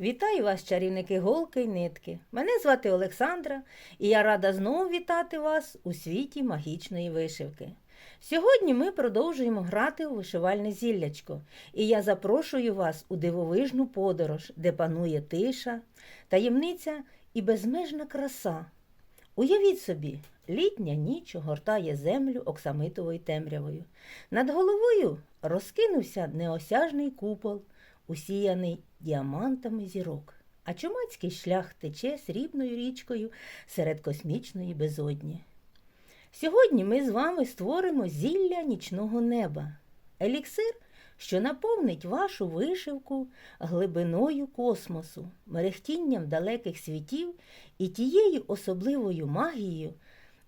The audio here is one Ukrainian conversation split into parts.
Вітаю вас, чарівники голки й нитки. Мене звати Олександра, і я рада знову вітати вас у світі магічної вишивки. Сьогодні ми продовжуємо грати у вишивальне зіллячко, і я запрошую вас у дивовижну подорож, де панує тиша, таємниця і безмежна краса. Уявіть собі, літня ніч огортає землю оксамитовою темрявою. Над головою розкинувся неосяжний купол, усіяний діамантами зірок, а чумацький шлях тече срібною річкою серед космічної безодні. Сьогодні ми з вами створимо зілля нічного неба, еліксир, що наповнить вашу вишивку глибиною космосу, мерехтінням далеких світів і тією особливою магією,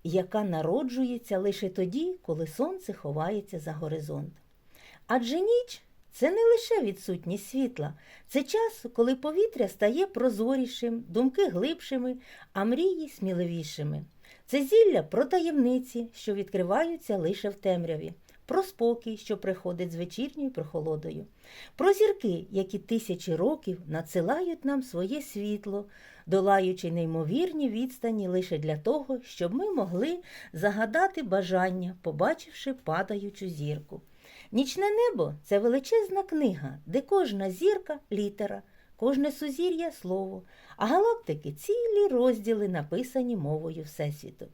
яка народжується лише тоді, коли сонце ховається за горизонт. Адже ніч це не лише відсутність світла, це час, коли повітря стає прозорішим, думки глибшими, а мрії сміливішими. Це зілля про таємниці, що відкриваються лише в темряві, про спокій, що приходить з вечірньою прохолодою, про зірки, які тисячі років надсилають нам своє світло, долаючи неймовірні відстані лише для того, щоб ми могли загадати бажання, побачивши падаючу зірку. Нічне небо це величезна книга, де кожна зірка літера, кожне сузір'я слово, а галактики цілі розділи написані мовою Всесвіту.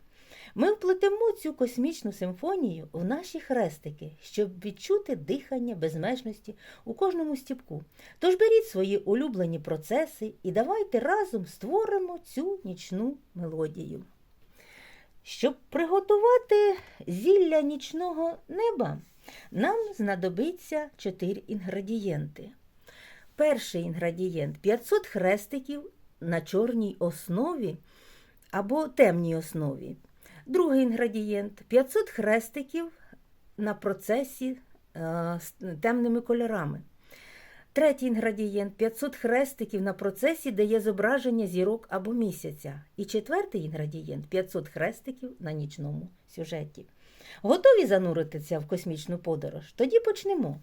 Ми вплетемо цю космічну симфонію в наші хрестики, щоб відчути дихання безмежності у кожному стіпку. Тож беріть свої улюблені процеси і давайте разом створимо цю нічну мелодію. Щоб приготувати зілля нічного неба, нам знадобиться 4 інгредієнти. Перший інгредієнт 500 хрестиків на чорній основі або темній основі. Другий інгредієнт 500 хрестиків на процесі е, з темними кольорами. Третій інгредієнт 500 хрестиків на процесі, де є зображення зірок або місяця. І четвертий інгредієнт 500 хрестиків на нічному сюжеті. Готові зануритися в космічну подорож? Тоді почнемо.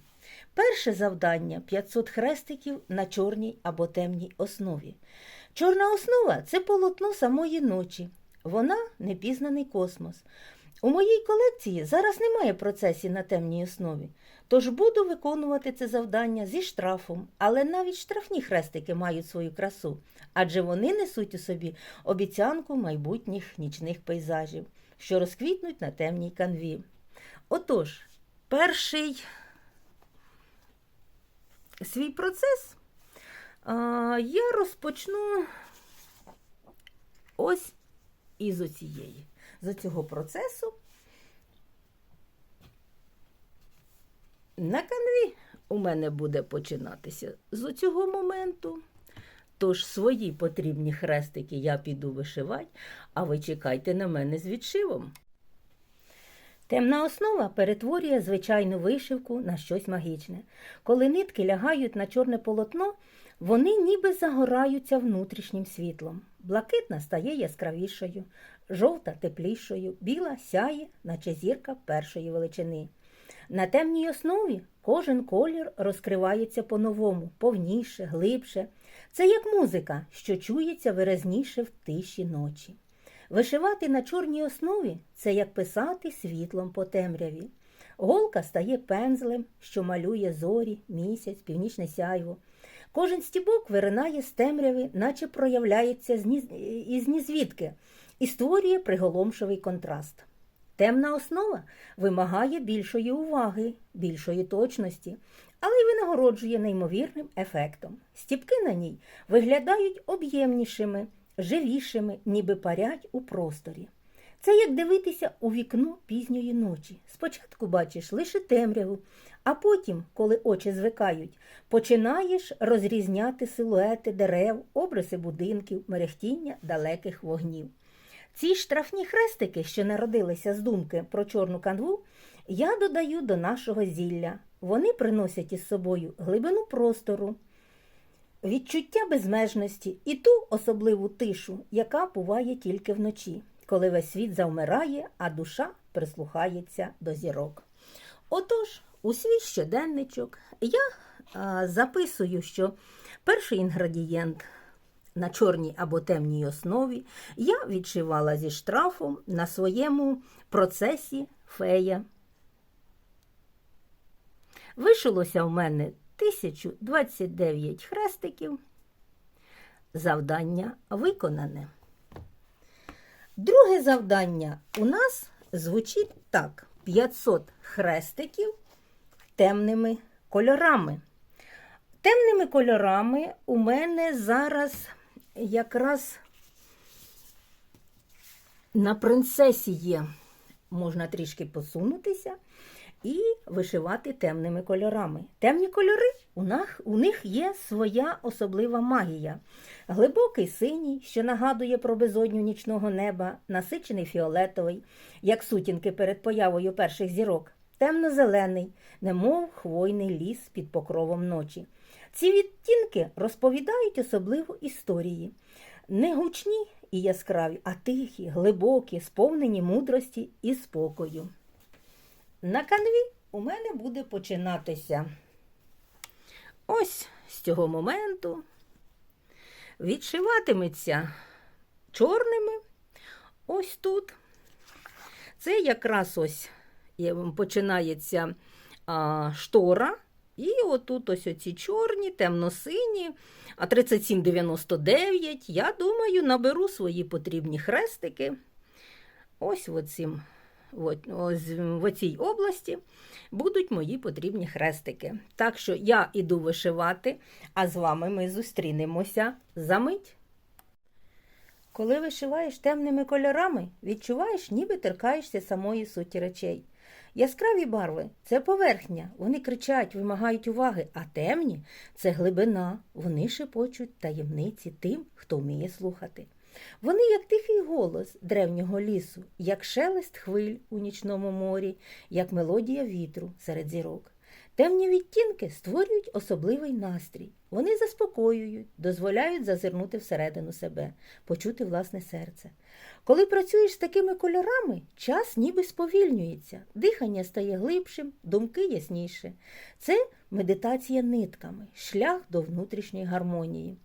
Перше завдання 500 хрестиків на чорній або темній основі. Чорна основа це полотно самої ночі. Вона непізнаний космос. У моїй колекції зараз немає процесів на темній основі, тож буду виконувати це завдання зі штрафом, але навіть штрафні хрестики мають свою красу, адже вони несуть у собі обіцянку майбутніх нічних пейзажів, що розквітнуть на темній канві. Отож, перший свій процес я розпочну ось із оцієї. З цього процесу на канві у мене буде починатися з цього моменту. Тож свої потрібні хрестики я піду вишивати, а ви чекайте на мене з відшивом. Темна основа перетворює звичайну вишивку на щось магічне. Коли нитки лягають на чорне полотно, вони ніби загораються внутрішнім світлом. Блакитна стає яскравішою, жовта теплішою, біла сяє, наче зірка першої величини. На темній основі кожен колір розкривається по-новому, повніше, глибше. Це як музика, що чується виразніше в тиші ночі. Вишивати на чорній основі це як писати світлом по темряві. Голка стає пензлем, що малює зорі, місяць, північне сяйво. Кожен стібок виринає з темряви, наче проявляється із нізвідки, і створює приголомшовий контраст. Темна основа вимагає більшої уваги, більшої точності, але й винагороджує неймовірним ефектом. Стіпки на ній виглядають об'ємнішими, живішими, ніби парять у просторі. Це як дивитися у вікно пізньої ночі. Спочатку бачиш лише темряву, а потім, коли очі звикають, починаєш розрізняти силуети дерев, обриси будинків, мерехтіння далеких вогнів. Ці штрафні хрестики, що народилися з думки про чорну канву, я додаю до нашого зілля. Вони приносять із собою глибину простору, відчуття безмежності і ту особливу тишу, яка буває тільки вночі, коли весь світ завмирає, а душа прислухається до зірок. Отож, у свій щоденничок я а, записую, що Перший інгредієнт на чорній або темній основі я відшивала зі штрафом на своєму процесі фея. Вишилося в мене 1029 хрестиків. Завдання виконане. Друге завдання у нас звучить так: 500 хрестиків темними кольорами. Темними кольорами у мене зараз якраз на принцесі є. Можна трішки посунутися і вишивати темними кольорами. Темні кольори у них, у них є своя особлива магія. Глибокий синій, що нагадує про безодню нічного неба, насичений фіолетовий, як сутінки перед появою перших зірок, темно-зелений, немов хвойний ліс під покровом ночі. Ці відтінки розповідають особливу історії. Не гучні і яскраві, а тихі, глибокі, сповнені мудрості і спокою. На канві у мене буде починатися ось з цього моменту. Відшиватиметься чорними ось тут. Це якраз ось починається а, штора. І отут ось оці чорні, темно-сині, а 37,99, я думаю, наберу свої потрібні хрестики. Ось ось в оцій області будуть мої потрібні хрестики. Так що я іду вишивати, а з вами ми зустрінемося за мить. Коли вишиваєш темними кольорами, відчуваєш, ніби торкаєшся самої суті речей. Яскраві барви це поверхня, вони кричать, вимагають уваги, а темні це глибина, вони шепочуть таємниці тим, хто вміє слухати. Вони, як тихий голос древнього лісу, як шелест хвиль у нічному морі, як мелодія вітру серед зірок. Темні відтінки створюють особливий настрій. Вони заспокоюють, дозволяють зазирнути всередину себе, почути власне серце. Коли працюєш з такими кольорами, час ніби сповільнюється, дихання стає глибшим, думки ясніші. Це медитація нитками, шлях до внутрішньої гармонії.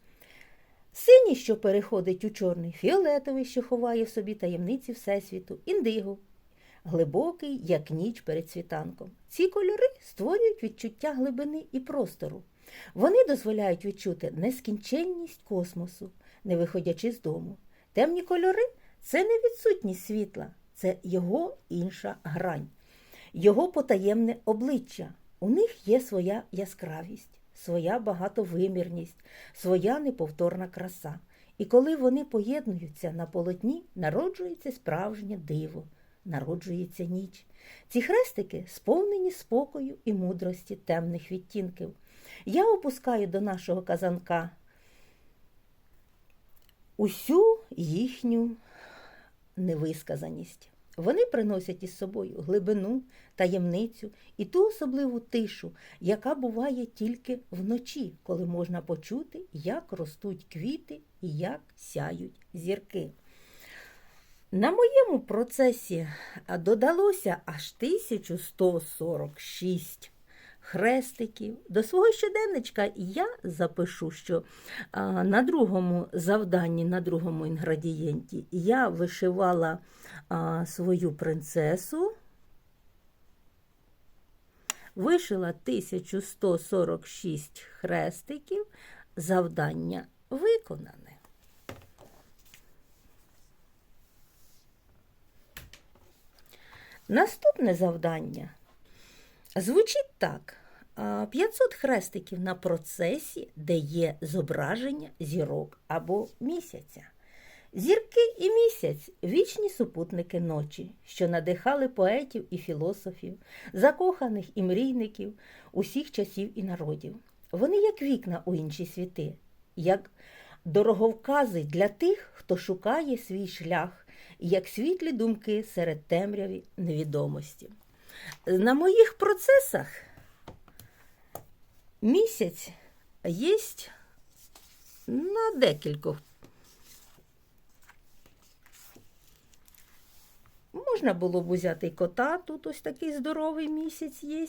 Синій, що переходить у чорний, фіолетовий, що ховає в собі таємниці Всесвіту, індиго, глибокий, як ніч перед світанком. Ці кольори створюють відчуття глибини і простору. Вони дозволяють відчути нескінченність космосу, не виходячи з дому. Темні кольори це не відсутність світла, це його інша грань, його потаємне обличчя. У них є своя яскравість, своя багатовимірність, своя неповторна краса. І коли вони поєднуються на полотні, народжується справжнє диво, народжується ніч. Ці хрестики сповнені спокою і мудрості темних відтінків. Я опускаю до нашого казанка усю їхню невисказаність. Вони приносять із собою глибину, таємницю і ту особливу тишу, яка буває тільки вночі, коли можна почути, як ростуть квіти і як сяють зірки. На моєму процесі додалося аж 1146 хрестиків. До свого щоденничка я запишу, що на другому завданні, на другому інгредієнті я вишивала свою принцесу. Вишила 1146 хрестиків, завдання виконане. Наступне завдання звучить так: 500 хрестиків на процесі, де є зображення зірок або місяця. Зірки і місяць вічні супутники ночі, що надихали поетів і філософів, закоханих і мрійників усіх часів і народів. Вони як вікна у інші світи, як дороговкази для тих, хто шукає свій шлях, як світлі думки серед темряві невідомості. На моїх процесах місяць є на декількох. Можна було б взяти кота, тут ось такий здоровий місяць є.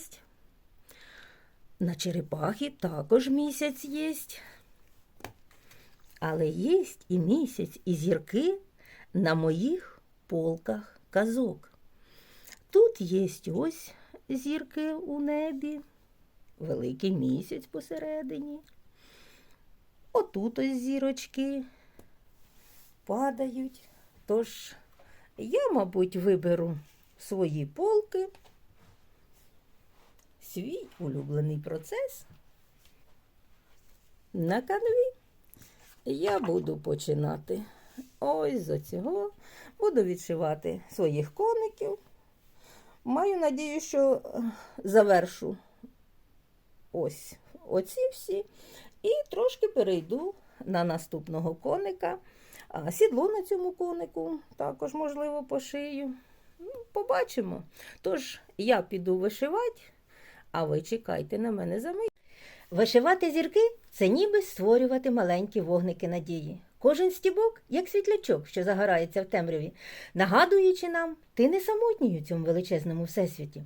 На черепахі також місяць є. Але є і місяць, і зірки на моїх полках казок. Тут є ось зірки у небі, великий місяць посередині. Отут ось зірочки падають. Тож я, мабуть, виберу свої полки, свій улюблений процес. На канві я буду починати ось з цього. Буду відшивати своїх коників. Маю надію, що е, завершу ось оці всі. І трошки перейду на наступного коника. Сідло на цьому конику також, можливо, пошию. Ну, побачимо. Тож я піду вишивати, а ви чекайте на мене за мить. Вишивати зірки це ніби створювати маленькі вогники надії. Кожен стібок, як світлячок, що загорається в темряві, нагадуючи нам, ти не самотній у цьому величезному всесвіті.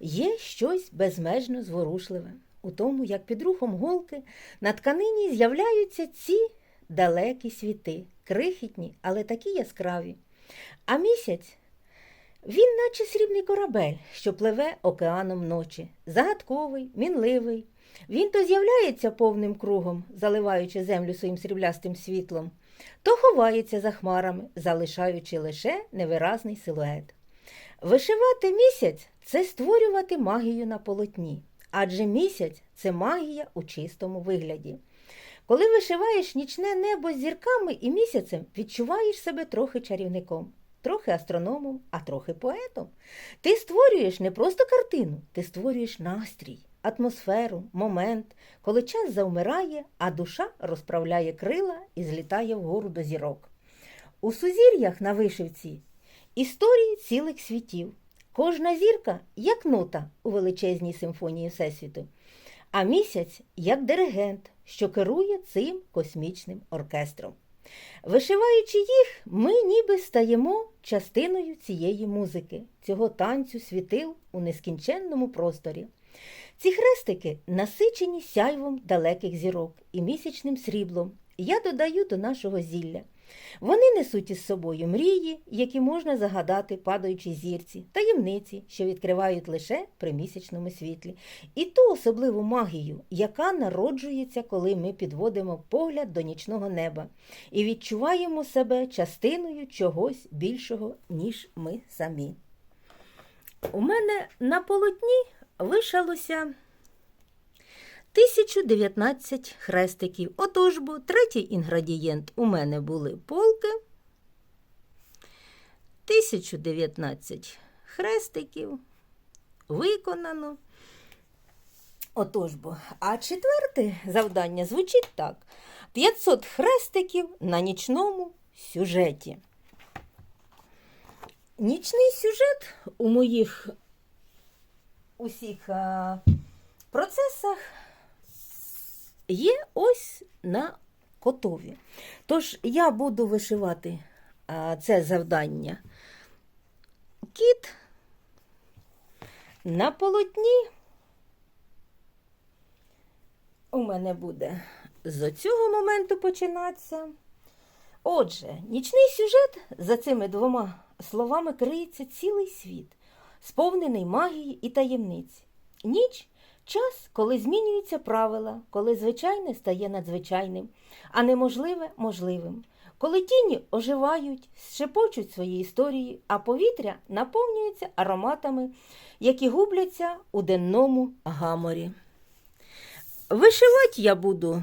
Є щось безмежно зворушливе у тому, як під рухом голки на тканині з'являються ці далекі світи, крихітні, але такі яскраві. А місяць він, наче срібний корабель, що пливе океаном ночі, загадковий, мінливий. Він то з'являється повним кругом, заливаючи землю своїм сріблястим світлом, то ховається за хмарами, залишаючи лише невиразний силует. Вишивати місяць це створювати магію на полотні, адже місяць це магія у чистому вигляді. Коли вишиваєш нічне небо з зірками і місяцем, відчуваєш себе трохи чарівником, трохи астрономом, а трохи поетом. Ти створюєш не просто картину, ти створюєш настрій, атмосферу, момент, коли час завмирає, а душа розправляє крила і злітає вгору до зірок. У сузір'ях на вишивці історії цілих світів. Кожна зірка як нота у величезній симфонії Всесвіту, а місяць як диригент, що керує цим космічним оркестром. Вишиваючи їх, ми ніби стаємо частиною цієї музики, цього танцю світил у нескінченному просторі. Ці хрестики насичені сяйвом далеких зірок і місячним сріблом. Я додаю до нашого зілля. Вони несуть із собою мрії, які можна загадати, падаючи зірці, таємниці, що відкривають лише при місячному світлі, і ту особливу магію, яка народжується, коли ми підводимо погляд до нічного неба і відчуваємо себе частиною чогось більшого, ніж ми самі. У мене на полотні вишалося 1019 хрестиків. Отож бо третій інгредієнт у мене були полки. 1019 хрестиків. Виконано. Отож бо. А четверте завдання звучить так: 500 хрестиків на нічному сюжеті. Нічний сюжет у моїх усіх а, процесах є ось на котові. Тож я буду вишивати це завдання кіт на полотні. У мене буде з цього моменту починатися. Отже, нічний сюжет за цими двома словами криється цілий світ, сповнений магії і таємниць. Ніч час, коли змінюються правила, коли звичайне стає надзвичайним, а неможливе можливим. Коли тіні оживають, шепочуть свої історії, а повітря наповнюється ароматами, які губляться у денному гаморі. Вишивати я буду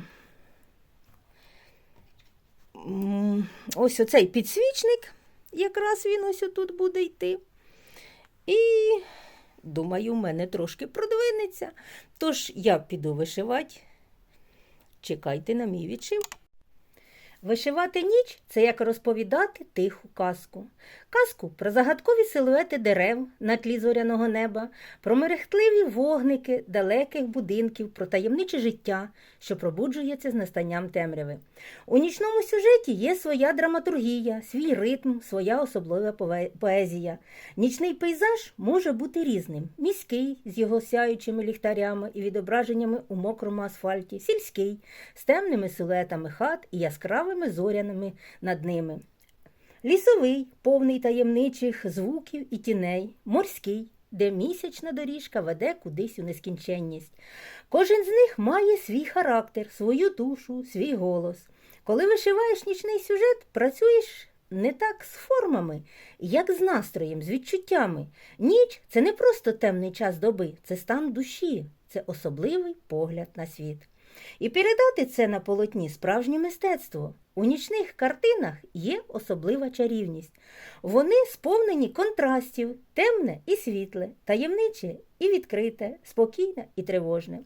ось оцей підсвічник, якраз він ось отут буде йти. І думаю, в мене трошки продвинеться. Тож я піду вишивати. Чекайте на мій відшив. Вишивати ніч це як розповідати тиху казку. Казку про загадкові силуети дерев на тлі зоряного неба, про мерехтливі вогники далеких будинків, про таємниче життя, що пробуджується з настанням темряви. У нічному сюжеті є своя драматургія, свій ритм, своя особлива поезія. Нічний пейзаж може бути різним: міський з його сяючими ліхтарями і відображеннями у мокрому асфальті, сільський з темними силуетами хат і яскравими зоряними над ними. Лісовий, повний таємничих звуків і тіней, морський, де місячна доріжка веде кудись у нескінченність. Кожен з них має свій характер, свою душу, свій голос. Коли вишиваєш нічний сюжет, працюєш не так з формами, як з настроєм, з відчуттями. Ніч це не просто темний час доби, це стан душі, це особливий погляд на світ. І передати це на полотні справжнє мистецтво. У нічних картинах є особлива чарівність. Вони сповнені контрастів, темне і світле, таємниче і відкрите, спокійне і тривожне.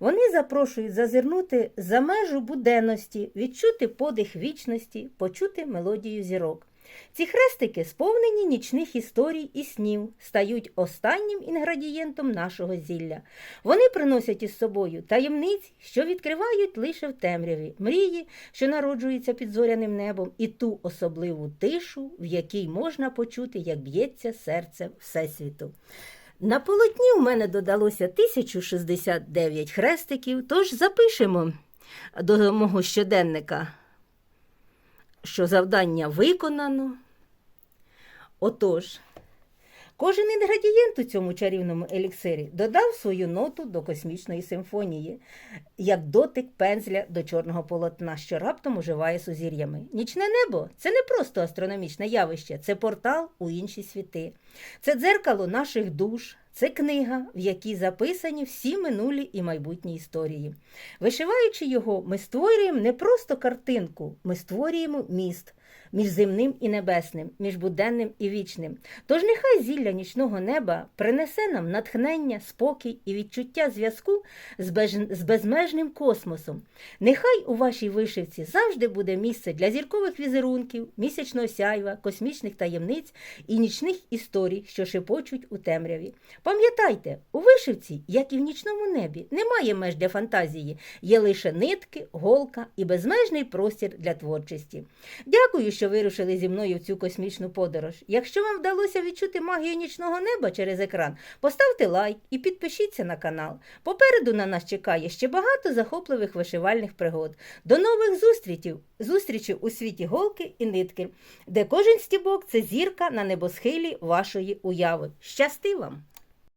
Вони запрошують зазирнути за межу буденності, відчути подих вічності, почути мелодію зірок. Ці хрестики, сповнені нічних історій і снів, стають останнім інгредієнтом нашого зілля. Вони приносять із собою таємниць, що відкривають лише в темряві, мрії, що народжуються під зоряним небом, і ту особливу тишу, в якій можна почути, як б'ється серце Всесвіту. На полотні у мене додалося 1069 хрестиків, тож запишемо до мого щоденника що завдання виконано. Отож, кожен інгредієнт у цьому чарівному еліксирі додав свою ноту до космічної симфонії, як дотик пензля до чорного полотна, що раптом оживає сузір'ями. Нічне небо це не просто астрономічне явище, це портал у інші світи, це дзеркало наших душ. Це книга, в якій записані всі минулі і майбутні історії. Вишиваючи його, ми створюємо не просто картинку, ми створюємо міст між земним і небесним, між буденним і вічним. Тож нехай зілля нічного неба принесе нам натхнення, спокій і відчуття зв'язку з, безмежним космосом. Нехай у вашій вишивці завжди буде місце для зіркових візерунків, місячного сяйва, космічних таємниць і нічних історій, що шепочуть у темряві. Пам'ятайте, у вишивці, як і в нічному небі, немає меж для фантазії, є лише нитки, голка і безмежний простір для творчості. Дякую, що вирушили зі мною в цю космічну подорож. Якщо вам вдалося відчути магію нічного неба через екран, поставте лайк і підпишіться на канал. Попереду на нас чекає ще багато захопливих вишивальних пригод. До нових зустрічей, зустрічей у світі голки і нитки, де кожен стібок це зірка на небосхилі вашої уяви. Щасти вам!